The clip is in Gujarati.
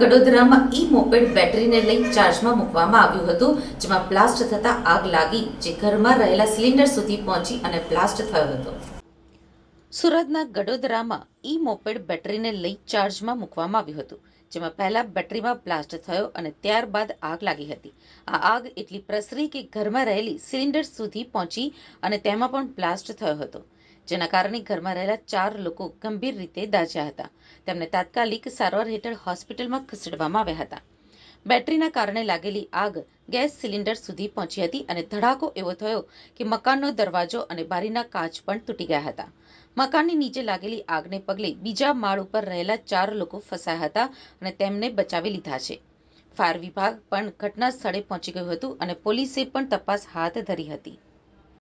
ગડોદરામાં ઈ મોપેડ બેટરીને લઈ ચાર્જમાં મૂકવામાં આવ્યું હતું, જેમાં બ્લાસ્ટ થતાં આગ લાગી, જે ઘરમાં રહેલા સિલિન્ડર સુધી પહોંચી અને બ્લાસ્ટ થયો હતો. સુરતના ગડોદરામાં ઈ મોપેડ બેટરીને લઈ ચાર્જમાં મૂકવામાં આવ્યું હતું, જેમાં પહેલા બેટરીમાં બ્લાસ્ટ થયો અને ત્યારબાદ આગ લાગી હતી. આ આગ એટલી પ્રસરી કે ઘરમાં રહેલી સિલિન્ડર સુધી પહોંચી અને તેમાં પણ બ્લાસ્ટ થયો હતો, જેના કારણે ઘરમાં રહેલા ચાર લોકો ગંભીર રીતે દાઝ્યા હતા. તેમને તાત્કાલિક સારવાર હેઠળ હોસ્પિટલમાં ખસેડવામાં આવ્યા હતા. બેટરીના કારણે લાગેલી આગ ગેસ સિલિન્ડર સુધી પહોંચી હતી અને ધડાકો એવો થયો કે મકાનનો દરવાજો અને બારીના કાચ પણ તૂટી ગયા હતા. મકાનની નીચે લાગેલી આગને પગલે બીજા માળ ઉપર રહેલા ચાર લોકો ફસાયા હતા અને તેમને બચાવી લીધા છે. ફાયર વિભાગ પણ ઘટના સ્થળે પહોંચી ગયું હતું અને પોલીસે પણ તપાસ હાથ ધરી હતી.